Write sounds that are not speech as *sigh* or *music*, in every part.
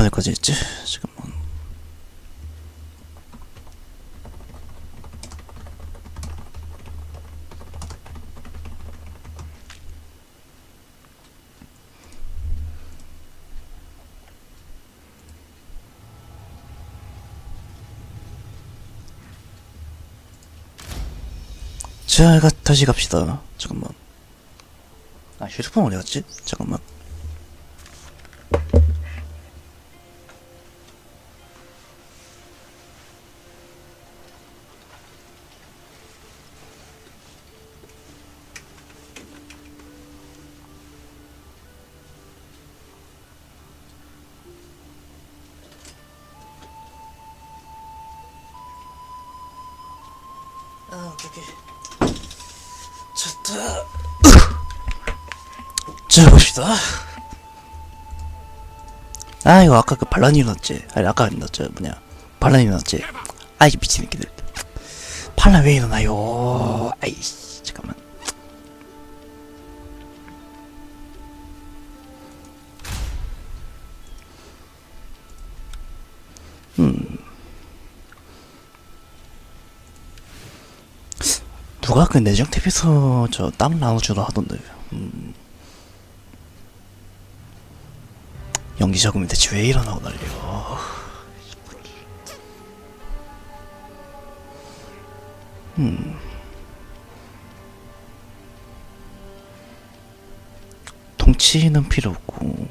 얼마나 될까지 했지? 잠깐만. 자, 가, 다시 갑시다. 잠깐만. 아, 휴대폰 어디 갔지? 잠깐만. 아, 오케이. 좋다. 자, 봅시다. 아, 이거 아까 그 반란이 일어났지? 아니, 아까 아니다. 저, 뭐냐. 반란이 일어났지? 아이, 미친 새끼들. 반란 왜 일어나요? 아이씨, 잠깐만. 누가 그 내정 탭에서 저 땅 나눠주라 하던데. 음. 연기 작업이 대체 왜 일어나고 난리야. 음. 통치는 필요 없고.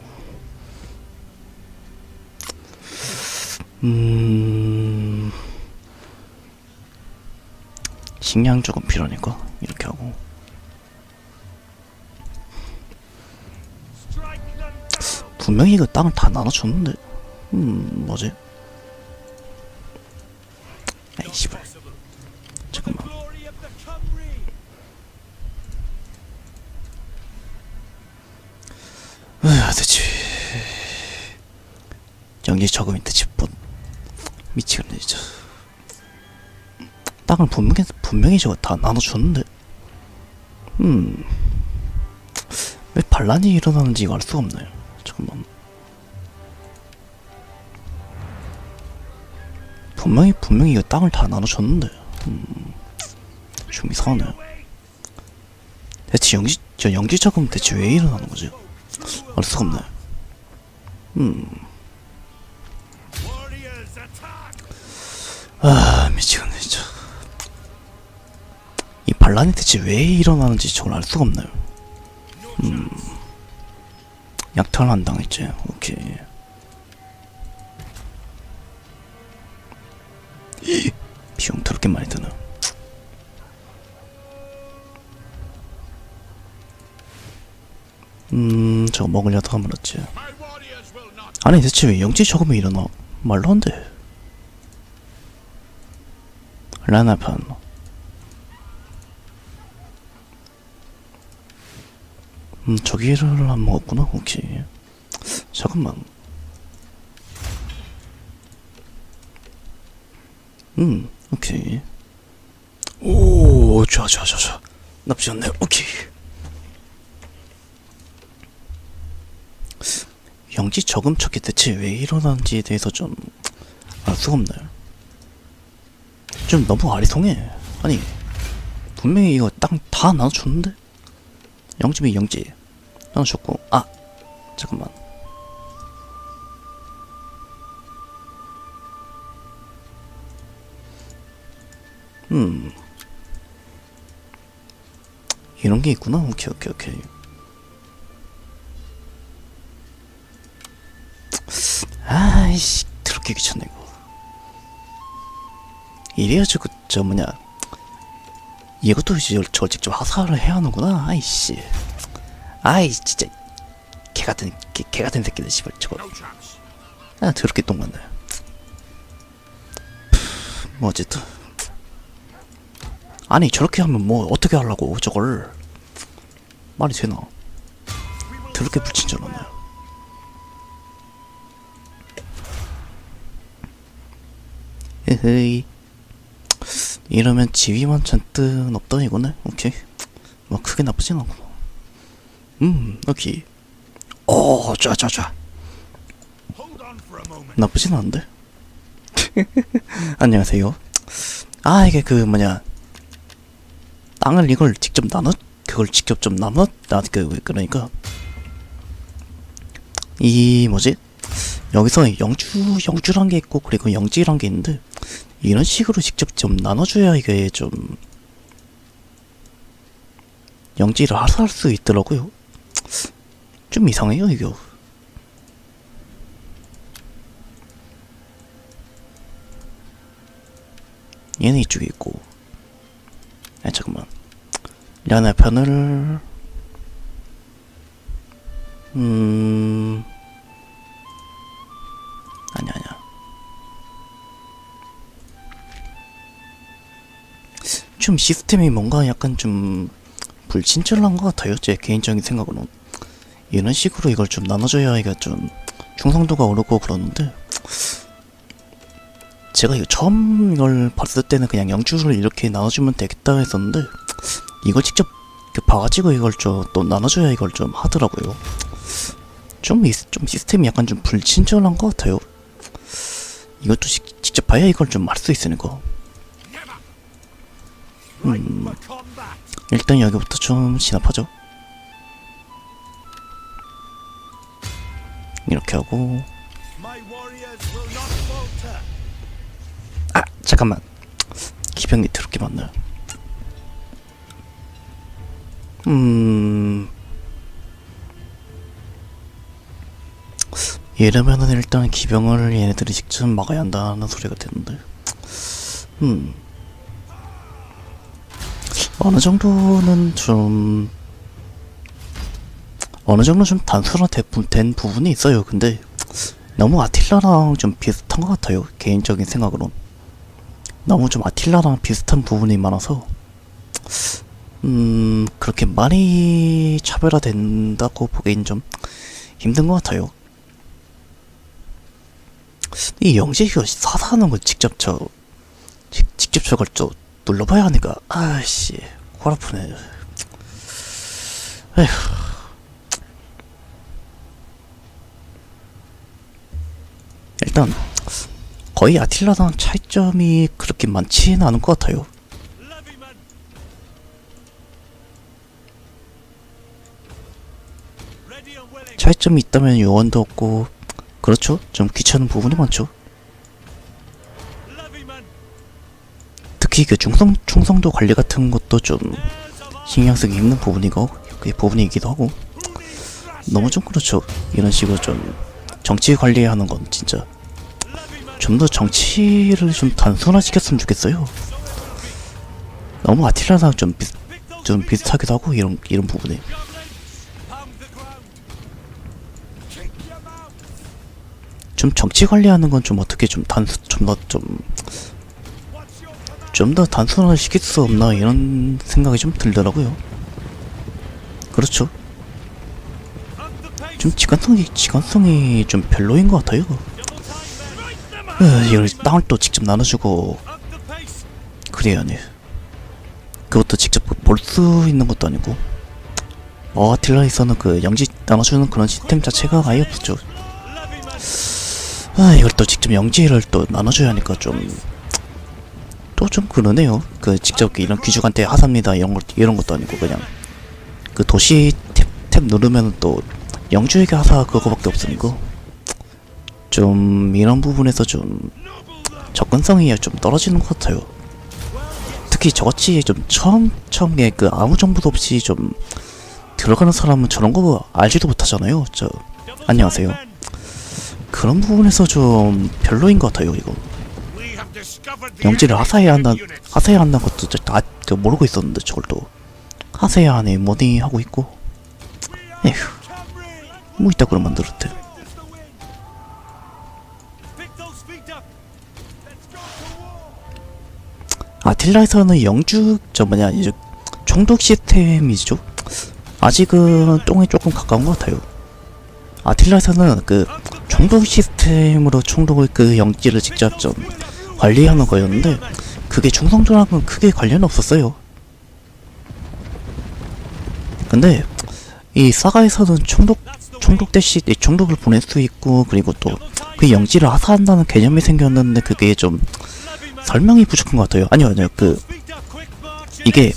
음. 식량 조금 필요하니까 이렇게 하고. 분명히 이거 땅을 다 나눠줬는데. 음 뭐지 저거 다. 나눠줬는데. 음 왜 반란이 일어나는지 알 수가 없네요 잠깐만. 분명히 분명히 이거 땅을 다 나눠줬는데. 음 좀 이상하네. 대체 영지 저 영지 자금 대체 왜 일어나는 거지? 알 수가 없네. 음. 아 미치겠네. 이 반란이 대체 왜 일어나는지 저걸 알 수가 없나요. 음. 약탈을 안 당했지. 오케이. 이, 비용 더럽게 많이 드네 음 저거 먹으려다가 말았지. 아니 대체 왜 영지 저금이 일어나? 말로 안 돼. 라나판 음 저기를 안 먹었구나 오케이 잠깐만. 음 오케이. 오 좋아 좋아 좋아 좋아. 나쁘지 않네 오케이. 영지 저금 척이 대체 왜 일어나는지에 대해서 좀 알 수가 없나요 좀 너무 아리송해. 아니, 분명히 이거 땅 다 나눠줬는데? 영집이 영지. 나눠줬고, 아, 잠깐만. 음. 이런 게 있구나. 오케이, 오케이, 오케이. 아이씨, 더럽게 귀찮네, 이거. 이래야 저거 저 뭐냐 이것도 저걸 직접 하사를 해야 하는구나. 아이씨. 아이 진짜. 개 같은 개, 개 같은 새끼들 씨발 저거 아 더럽게 똥 같네 뭐 어쨌든. 아니 저렇게 하면 뭐 어떻게 하려고 저걸? 말이 되나? 더럽게 붙인 줄 알았네. 에헤이 이러면 지위만 잔뜩 없던 이거네? 오케이. 뭐 크게 나쁘진 않고 음 오케이. 오 좋아 좋아 좋아. 나쁘진 않은데? *laughs* 안녕하세요. 아 이게 그 뭐냐. 땅을 이걸 직접 나눠 그걸 직접 좀 나눠 나그 그러니까. 이 뭐지? 여기서 영주 영주란 게 있고 그리고 영지란 게 있는데 이런 식으로 직접 좀 나눠줘야 이게 좀 영지를 하할 수 있더라고요. 좀 이상해요 이거. 얘는 이쪽에 있고. 아 잠깐만. 연애 편을 음 아니야 아니야. 좀 시스템이 뭔가 약간 좀 불친절한 것 같아요. 제 개인적인 생각으로는. 이런 식으로 이걸 좀 나눠줘야 이게 좀 충성도가 오르고 그러는데 제가 이거 처음 이걸 봤을 때는 그냥 영주를 이렇게 나눠주면 되겠다 했었는데 이걸 직접 그 봐가지고 이걸 좀 또 나눠줘야 이걸 좀 하더라고요. 좀, 이, 좀 시스템이 약간 좀 불친절한 것 같아요. 이것도 시, 직접 봐야 이걸 좀 알 수 있으니까. 음, 일단 여기부터 좀 진압하죠. 이렇게 하고. 아 잠깐만. 기병이 더럽게 많나요? 음. 이러면은 일단 기병을 얘네들이 직접 막아야 한다는 소리가 되는데. 음 어느 정도는 좀 어느 정도 좀 단순화된 부분이 있어요. 근데 너무 아틸라랑 좀 비슷한 것 같아요. 개인적인 생각으론 너무 좀 아틸라랑 비슷한 부분이 많아서 음 그렇게 많이 차별화된다고 보기엔 좀 힘든 것 같아요. 이 영재가 사사하는 걸 직접 저 직, 직접 저걸 또 눌러봐야 하니까 아씨 골 아프네. 에휴. 일단 거의 아틸라랑 차이점이 그렇게 많지는 않은 것 같아요. 차이점이 있다면 요원도 없고 그렇죠? 좀 귀찮은 부분이 많죠. 특히 그 중성 충성도 관리 같은 것도 좀 신경 쓰기 힘든 부분이고 그 부분이기도 하고 너무 좀 그렇죠. 이런 식으로 좀 정치 관리하는 건 진짜 좀 더 정치를 좀 단순화시켰으면 좋겠어요. 너무 아틸라랑 좀, 비, 좀 비슷하기도 하고 이런 이런 부분에 좀 정치 관리하는 건 좀 어떻게 좀 단수 좀더좀 좀 더 단순화 시킬 수 없나 이런 생각이 좀 들더라고요. 그렇죠. 좀 직관성이 직관성이 좀 별로인 것 같아요. 으, 이걸 땅을 또 직접 나눠주고 그래야 네. 그것도 직접 볼 수 있는 것도 아니고 어 딜라에서는 그 영지 나눠주는 그런 시스템 자체가 아예 없었죠. 아 이걸 또 직접 영지를 또 나눠줘야 하니까 좀 또 좀 그러네요. 그 직접 이런 귀족한테 하삽니다 이런 것 이런 것도 아니고 그냥 그 도시 탭, 탭 누르면 또 영주에게 하사 그거밖에 없으니까 좀 이런 부분에서 좀 접근성이 좀 떨어지는 것 같아요. 특히 저같이 좀 처음 처음에 그 아무 정보도 없이 좀 들어가는 사람은 저런 거 알지도 못하잖아요. 저 안녕하세요. 그런 부분에서 좀 별로인 것 같아요. 이거 영지를 하사해야 한다 하사해야 한다는 것도 저 모르고 있었는데 저걸 또 하사해야 하네 뭐니 하고 있고 에휴 뭐 이따 그런 만들었대. 아틸라에서는 영주 저 뭐냐 이제 총독 시스템이죠. 아직은 똥에 조금 가까운 것 같아요. 아틸라에서는 그 총독 시스템으로 총독의 그 영지를 직접 좀 관리하는 거였는데 그게 충성도랑은 크게 관련 없었어요. 근데 이 사가에서는 총독 총독 대시 총독을 보낼 수 있고 그리고 또 그 영지를 하사한다는 개념이 생겼는데 그게 좀 설명이 부족한 것 같아요. 아니요, 아니요. 그 이게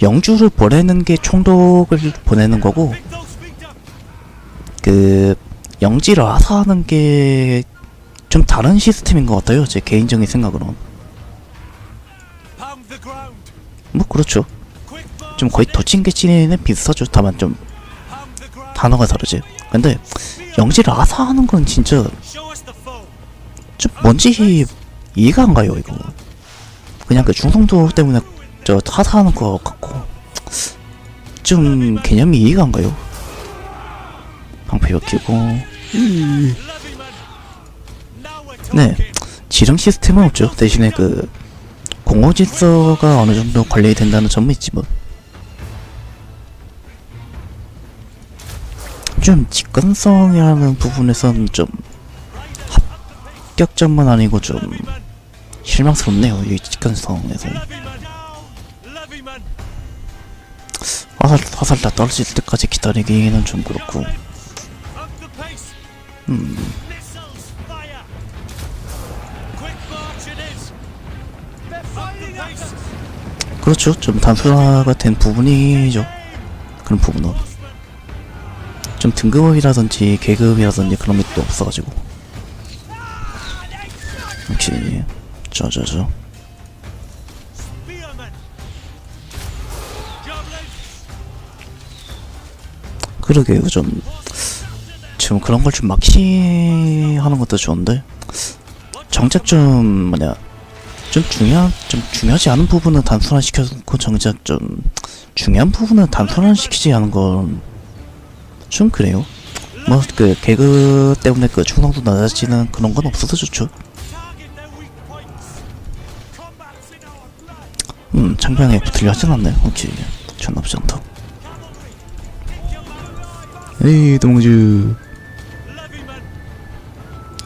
영주를 보내는 게 총독을 보내는 거고 그 영지를 하사하는 게 좀 다른 시스템인 것 같아요. 제 개인적인 생각으로는. 뭐 그렇죠. 좀 거의 도찐개찐에는 비슷하죠. 다만 좀 단어가 다르지. 근데 영지를 하사하는 건 진짜 좀 뭔지 이해가 안 가요 이거. 그냥 그 중성도 때문에 저 하사하는 거 같고 좀 개념이 이해가 안 가요. 방패 엮이고 네 지령 시스템은 없죠. 대신에 그 공허 질서가 어느 정도 관리이 된다는 점은 있지 뭐. 좀 직관성이라는 부분에서는 좀 합격점만 아니고 좀 실망스럽네요. 이 직관성에서 화살 화살 다 떨어질 때까지 기다리기는 좀 그렇고. 음. 그렇죠. 좀 단순화가 된 부분이죠. 그런 부분은. 좀 등급이라든지 계급이라든지 그런 게또 없어가지고. 역시, 저 저 저. 그러게요. 좀, 지금 그런 걸 좀 막시하는 것도 좋은데, 정작 좀, 뭐냐, 좀 중요한 좀 중요하지 않은 부분은 단순화 시켜놓고 정작 좀 중요한 부분은 단순화 시키지 않은 건 좀 그래요. 뭐 그 개그 때문에 그 충성도 낮아지는 그런 건 없어서 좋죠. 음 창병에 붙으려 하진 않네. 오케이 전 나쁘지 않다. 에이 동주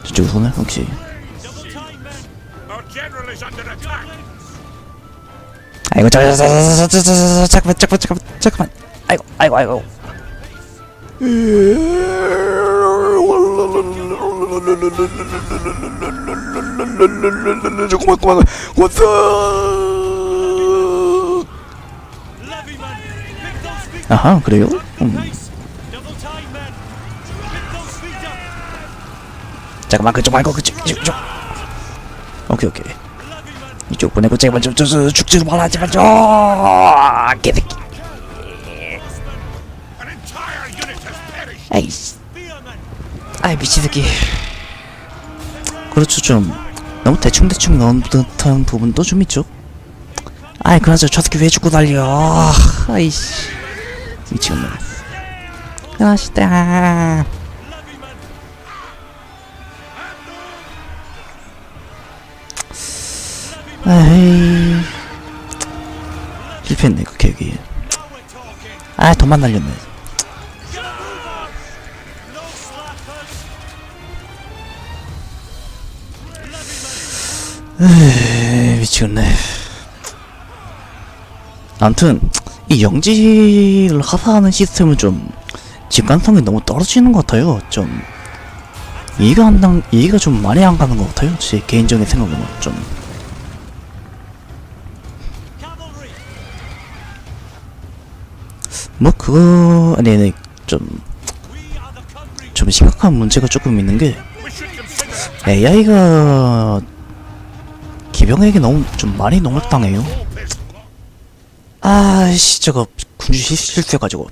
저쪽 손에 오케이. 아이고 저저저저저저 잠깐만 잠깐만 잠깐만 잠깐만. 아이고 아이고 아이고. 조금만 그만. 왔어 아하 그래요? 음. 잠깐만 그쪽 말고 그쪽 이쪽. 오케이 오케이 이쪽 보내고 제발 좀저 죽지도 말아 제발 좀. 개새끼. An entire unit has perished. 아이씨. 아이 미친 새끼. 그렇죠 좀. 너무 대충대충 넣은 듯한 부분도 좀 있죠? 아이 그나저 저 새끼 왜 죽고 달려 아이씨. 미치겠네. 아시다 에이 실패했네 그 계획이 아 돈만 날렸네 에이, 미치겠네. 아무튼 이 영지를 하사하는 시스템은 좀 직관성이 너무 떨어지는 것 같아요. 좀 이해가 안 당, 이해가 좀 많이 안 가는 것 같아요. 제 개인적인 생각으로는 좀. 뭐 그거 아니 아니 좀좀 심각한 문제가 조금 있는 게 AI가 기병에게 너무 좀 많이 농락당해요. 아씨 저거 군주 실- 실수해가지고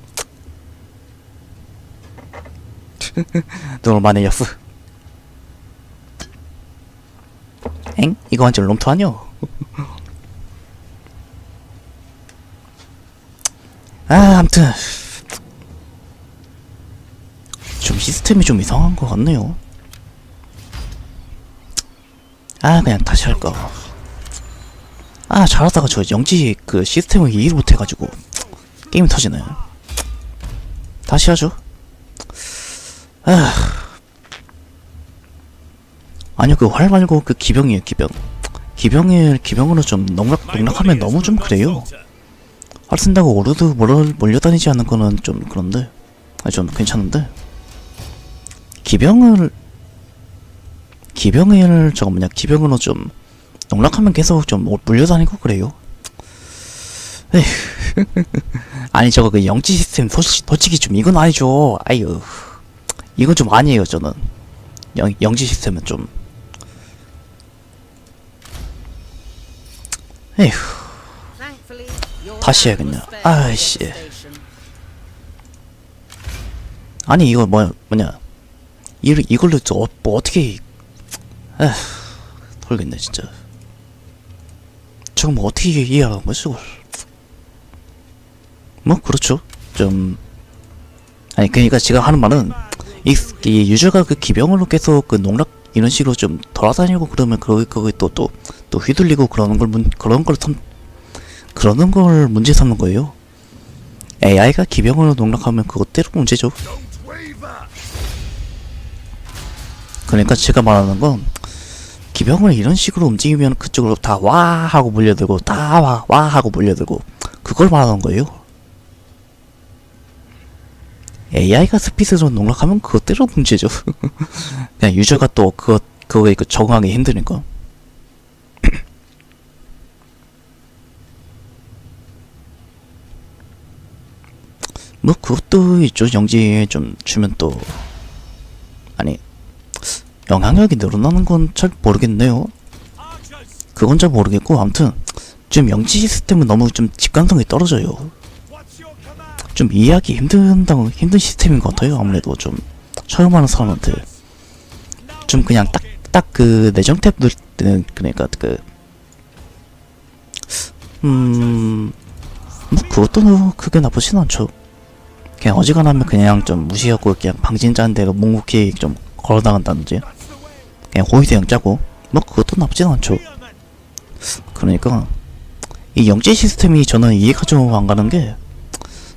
*laughs* 너무 많이 였어. 엥? 이거 완전 롬토 아니야? 아 아무튼. 좀 시스템이 좀 이상한 것 같네요. 아 그냥 다시 할까. 아 잘하다가 저 영지 그 시스템을 이해를 못해가지고 게임이 터지네. 다시 하죠. 아. 아니요 그 활 말고 그 기병이에요 기병. 기병을 기병으로 좀 농락 농락하면 너무 좀 그래요 활 쓴다고 오르드 몰려, 몰려다니지 않는 거는 좀 그런데 아니 좀 괜찮은데. 기병을 기병을 저거 뭐냐 기병으로 좀 농락하면 계속 좀 물려다니고 그래요. *laughs* 아니 저거 그 영지 시스템 솔직히, 솔직히 좀 이건 아니죠. 아유. 이건 좀 아니에요 저는. 영, 영지 시스템은 좀. 에휴 다시 해야겠냐. 아이씨. 아니 이거 뭐 뭐냐 이 이걸로 저 어, 뭐 어떻게 에휴 돌겠네 진짜 저거 뭐 어떻게 이해하는 거지 저걸 뭐 그렇죠 좀 아니 그러니까 제가 하는 말은 이, 이 유저가 그 기병으로 계속 그 농락 이런 식으로 좀 돌아다니고 그러면 그거 그거 또또 또 휘둘리고 그러는 걸 문, 그런 걸 선, 그러는 걸 문제 삼는 거예요. AI가 기병으로 농락하면 그것대로 문제죠. 그러니까 제가 말하는 건 기병을 이런 식으로 움직이면 그쪽으로 다 와 하고 몰려들고 다 와 와 하고 몰려들고 그걸 말하는 거예요. AI가 스피드로 농락하면 그것대로 문제죠. *laughs* 그냥 유저가 또 그거 그거에 그 적응하기 힘드니까. 뭐 그것도 있죠. 영지에 좀 주면 또 아니 영향력이 늘어나는 건 잘 모르겠네요. 그건 잘 모르겠고 아무튼 좀 영지 시스템은 너무 좀 직관성이 떨어져요. 좀 이해하기 힘든다고 힘든 시스템인 것 같아요. 아무래도 좀 처음 하는 사람한테 좀 그냥 딱 딱 그 내정 탭 누를 때는 그러니까 그 음 뭐 그것도 크게 나쁘진 않죠. 그냥 어지간하면 그냥 좀 무시하고 그냥 방진자한 대로 묵묵히 좀 걸어나간다든지 그냥 호위대형 짜고 뭐 그것도 나쁘진 않죠. 그러니까 이 영지 시스템이 저는 이해가 좀 안 가는 게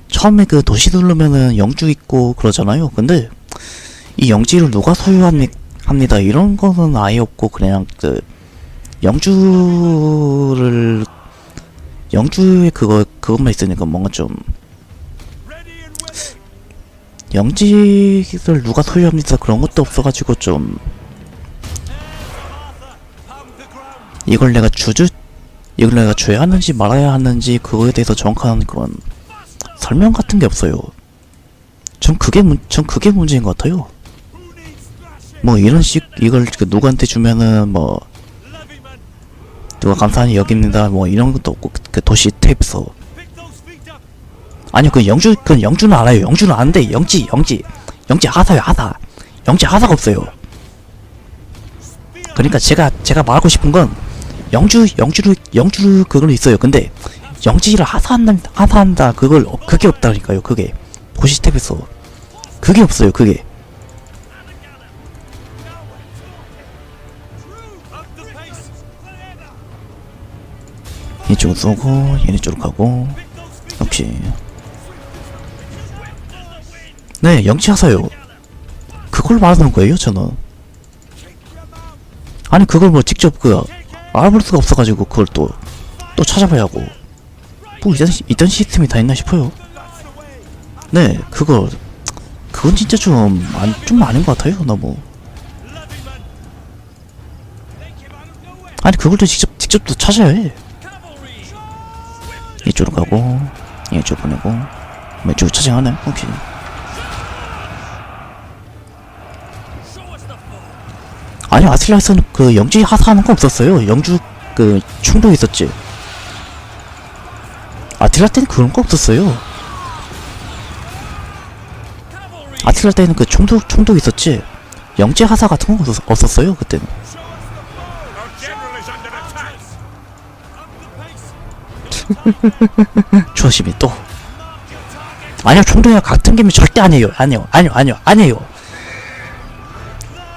처음에 그 도시 누르면은 영주 있고 그러잖아요. 근데 이 영지를 누가 소유합니까? 합니다. 이런 거는 아예 없고 그냥 그 영주를 영주의 그거 그것만 있으니까 뭔가 좀. 영지를 누가 소유합니다 그런 것도 없어가지고 좀. 이걸 내가 주주 이걸 내가 줘야 하는지 말아야 하는지 그거에 대해서 정확한 그런 설명 같은 게 없어요. 전 그게 문, 전 그게 문제인 것 같아요. 뭐 이런 식 이걸 그 누구한테 주면은 뭐 누가 감사히 여깁니다 뭐 이런 것도 없고 그, 그 도시 탭에서 아니요 그 영주 그 영주는 알아요. 영주는 아는데 영지 영지. 영지 하사요 하사. 영지 하사가 없어요. 그러니까 제가 제가 말하고 싶은 건 영주 영주를 영주 그걸로 있어요. 근데 영지를 하사한다 하사한다. 그걸 어, 그게 없다니까요 그게. 도시 탭에서. 그게 없어요 그게. 이쪽으로 쏘고 얘네 쪽으로 가고. 역시 네 영지 하사요. 그걸 말하는 거예요 저는. 아니 그걸 뭐 직접 그 알아볼 수가 없어가지고 그걸 또 또 찾아봐야 하고. 뭐 이런 시- 이런 시스템이 다 있나 싶어요. 네 그거 그건 진짜 좀, 안, 좀 아닌 것 같아요 너무. 아니 그걸 또 직접 직접 또 찾아야 해. 이쪽으로 가고 이쪽 보내고 왼쪽 차징하네 오케이 아니 아틀라스는 그 영지 하사하는 거 없었어요. 영주 그 충도 있었지. 아틀라 때는 그런 거 없었어요. 아틀라 때는 그 총도 총도 있었지. 영지 하사 같은 건 없었, 없었 어요 그때는. *laughs* 조심히 또. 아니요 총동이랑 같은 개미 절대 아니에요. 아니요. 아니요. 아니요. 아니에요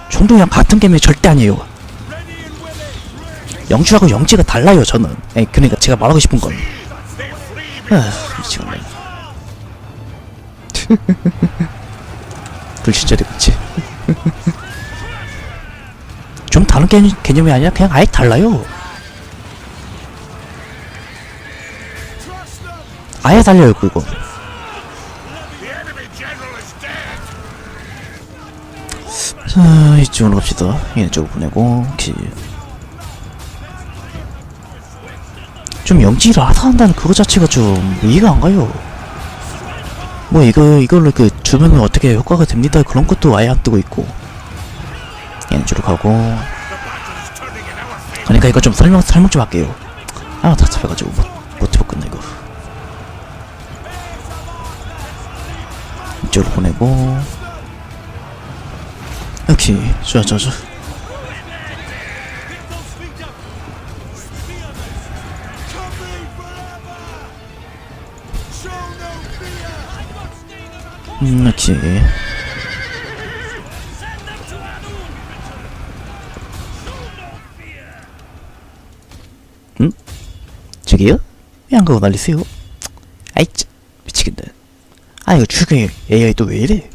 총동이랑 같은 개미 절대 아니에요. 영주하고 영지가 달라요 저는 에 그러니까 제가 말하고 싶은 건 아, 미치겠네. 글씨자 되겠지. 좀 다른 개념, 개념이 아니라 그냥 아예 달라요. 아예 달려요 그거. 자 이쪽으로 갑시다 이쪽으로 보내고 오케이 좀 영지를 하사한다는 그거 자체가 좀 이해가 안 가요 뭐 이거 이걸로 그 주변에 어떻게 효과가 됩니다 그런 것도 아예 안 뜨고 있고 이쪽으로 가고. 그러니까 이거 좀 설명 설명 좀 할게요. 아 답답해가지고 못 못해 먹겠네 이거. 이쪽으로 보내고 오케이 좋아 좋아 좋아. 음 오케이. 저기요? 왜 안 가고 난리세요? 아이 짜 미치겠네 아 이거 추격 AI 또 왜 이래?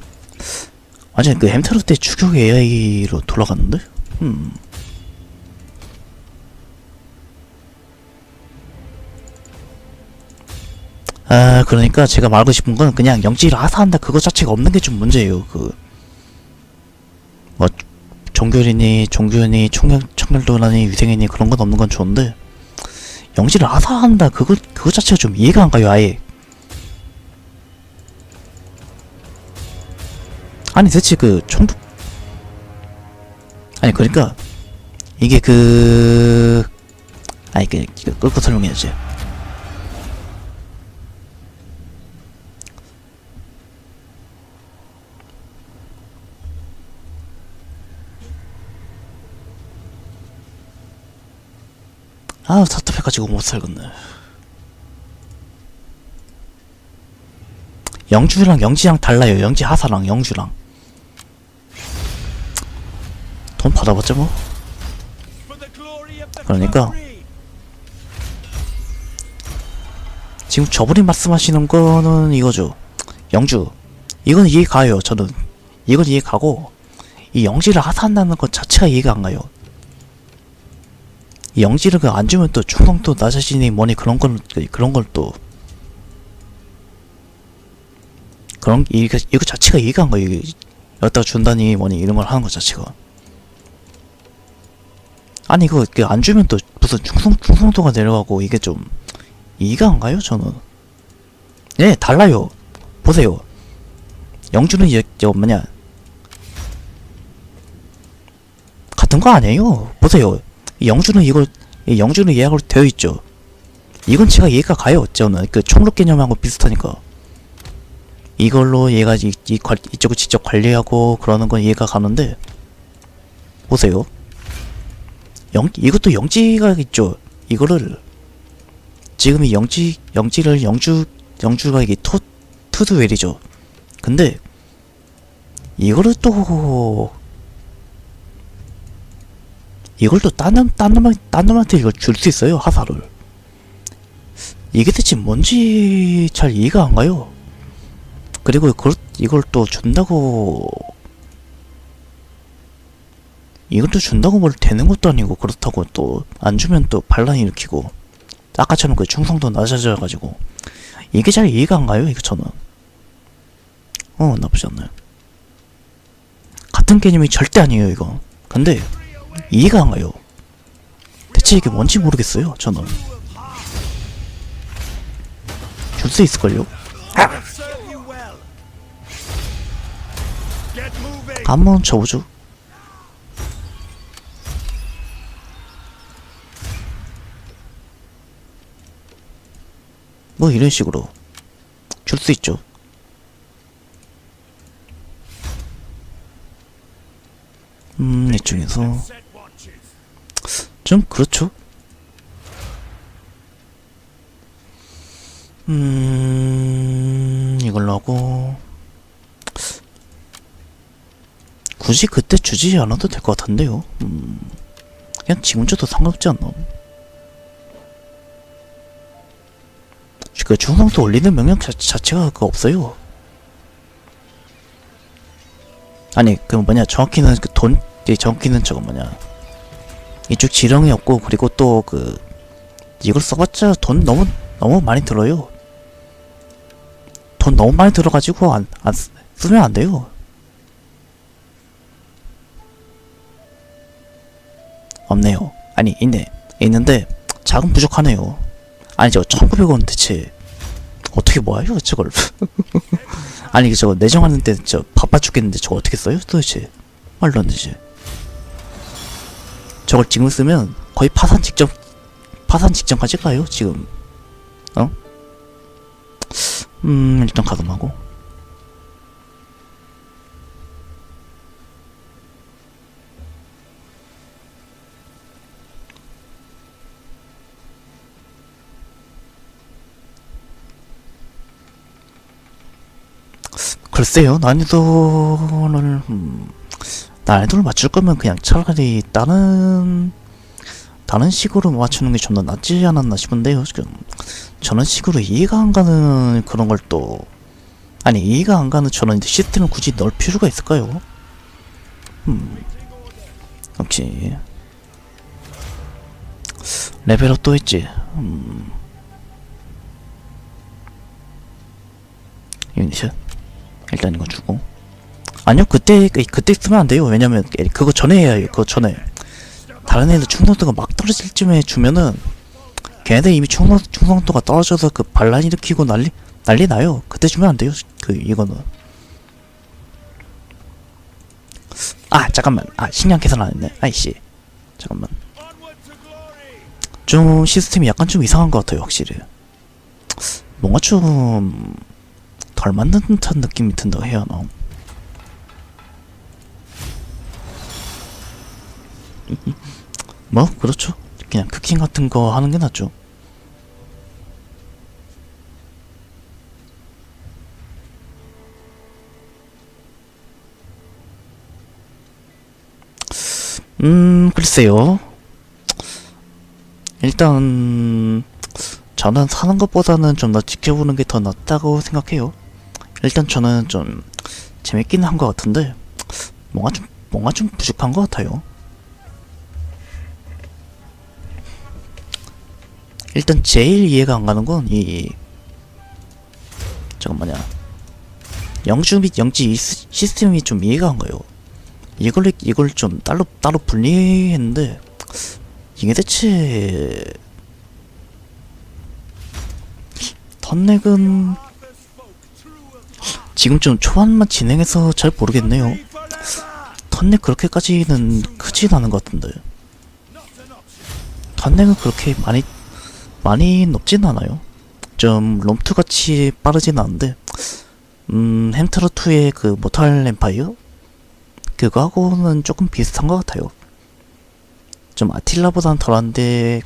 완전 그 햄타로 때 추격 AI로 돌아갔는데? 음 아, 그러니까 제가 말하고 싶은 건 그냥 영지를 하사한다 그거 자체가 없는 게 좀 문제예요. 그, 뭐, 종교인이, 종교인이, 청년, 청년도라니, 위생인이 그런 건 없는 건 좋은데, 영지를 하사한다 그거 그거 자체가 좀 이해가 안 가요 아예 아니 대체 그 총독 아니 그러니까 이게 그 아니 그 이거 끌고 설명해야지. 아 답답해가지고 못 살겠네. 영주랑 영지랑 달라요. 영지 하사랑 영주랑 돈 받아봤자 뭐. 그러니까. 지금 저분이 말씀하시는 거는 이거죠. 영주. 이건 이해 가요 저는. 이건 이해 가고 이 영지를 하사한다는 것 자체가 이해가 안 가요. 이 영지를 그 안 주면 또 충성도 나 자신이 뭐니 그런 걸 그런 걸 또. 그런 이거 이거 자체가 이해가 안 가요. 이게 여기다가 준다니 뭐니 이런 걸 하는 것 자체가 아니 이거 그안 주면 또 무슨 충성 충성도가 내려가고 이게 좀 이해가 안 가요 저는? 예 달라요. 보세요. 영주는 이- 저 뭐냐? 같은 거 아니에요. 보세요. 이 영주는 이걸 이 영주는 예약으로 되어 있죠. 이건 제가 이해가 가요. 저는. 그 총록 개념하고 비슷하니까. 이걸로 얘가 이, 이 관, 이쪽을 직접 관리하고 그러는 건 이해가 가는데 보세요. 영 이것도 영지가 있죠. 이거를 지금 이 영지 영지를 영주 영주가 이게 토 투두웰이죠. 근데 이거를 또 이걸 또딴 놈, 딴 놈, 딴 놈한테 이걸 줄 수 있어요, 하사를. 이게 대체 뭔지 잘 이해가 안 가요. 그리고 그걸, 이걸 또 준다고, 또 준다고 뭘 되는 것도 아니고, 그렇다고 또, 안 주면 또 반란 일으키고, 아까처럼 그 충성도 낮아져가지고, 이게 잘 이해가 안 가요, 이거 저는. 어, 나쁘지 않나요. 같은 개념이 절대 아니에요, 이거. 근데, 이해가 안 가요. 대체 이게 뭔지 모르겠어요, 저는. 줄 수 있을걸요? 한번 쳐보죠. 뭐 이런 식으로 줄 수 있죠. 음, 이쪽에서. 좀 그렇죠. 음, 이걸로 하고 굳이 그때 주지 않아도 될 것 같은데요. 음, 그냥 지금 줘도 상관없지 않나? 그 중성도 올리는 명령 자, 자체가 그 없어요. 아니 그 뭐냐 정확히는 그 돈 정확히는 저거 뭐냐 이쪽 지령이 없고 그리고 또 그 이걸 써봤자 돈 너무 너무 많이 들어요. 돈 너무 많이 들어가지고 안, 안 쓰- 쓰면 안 돼요. 없네요. 아니 있네. 있는데 자금 부족하네요. 아니 저 1900원 대체 어떻게 모아요 저걸? *laughs* 아니 저거 내정하는데 저 바빠 죽겠는데 저거 어떻게 써요 도대체? 말로 안 되지. 저걸 지금 쓰면 거의 파산 직전 파산 직전까지 가요 지금. 어? 음 일단 가금하고. 글쎄요 난이도를 음, 난이도를 맞출 거면 그냥 차라리 다른 다른 식으로 맞추는 게 좀 더 낫지 않았나 싶은데요. 지금 저는 식으로 이해가 안 가는 그런 걸 또 아니 이해가 안 가는 이제 시스템을 굳이 넣을 필요가 있을까요? 음 역시 레벨업 또 했지. 음. 유니션 일단 이거 주고. 아니요 그때 그- 그때 쓰면 안 돼요. 왜냐면 그거 전에 해야 해요. 그거 전에. 다른 애들 충성도가 막 떨어질 쯤에 주면은 걔네들 이미 충성, 충성도가 떨어져서 그 반란 일으키고 난리 난리 나요. 그때 주면 안 돼요. 그 이거는. 아 잠깐만. 아 식량 계산 안 했네. 아이씨. 잠깐만! 좀 시스템이 약간 좀 이상한 것 같아요 확실히. 뭔가 좀 덜 맞는 듯한 느낌이 든다 해야 하나? *laughs* 뭐 그렇죠. 그냥 쿠킹 같은 거 하는 게 낫죠. 음 글쎄요. 일단 저는 사는 것보다는 좀 더 지켜보는 게 더 낫다고 생각해요. 일단 저는 좀 재밌기는 한 것 같은데 뭔가 좀 뭔가 좀 부족한 것 같아요. 일단 제일 이해가 안 가는 건이 잠깐만요. 영주 및 영지 시스템이 좀 이해가 안 가요. 이걸 이걸 좀 따로 따로 분리했는데 이게 대체 턴넥은 지금 좀 초반만 진행해서 잘 모르겠네요. 턴넥 그렇게까지는 크진 않은 것 같은데. 턴넥은 그렇게 많이 많이 높진 않아요. 좀 롬투 같이 빠르진 않은데, 음 햄트러 2의 그 모탈 엠파이어 그거하고는 조금 비슷한 것 같아요. 좀 아틸라보다는 덜한데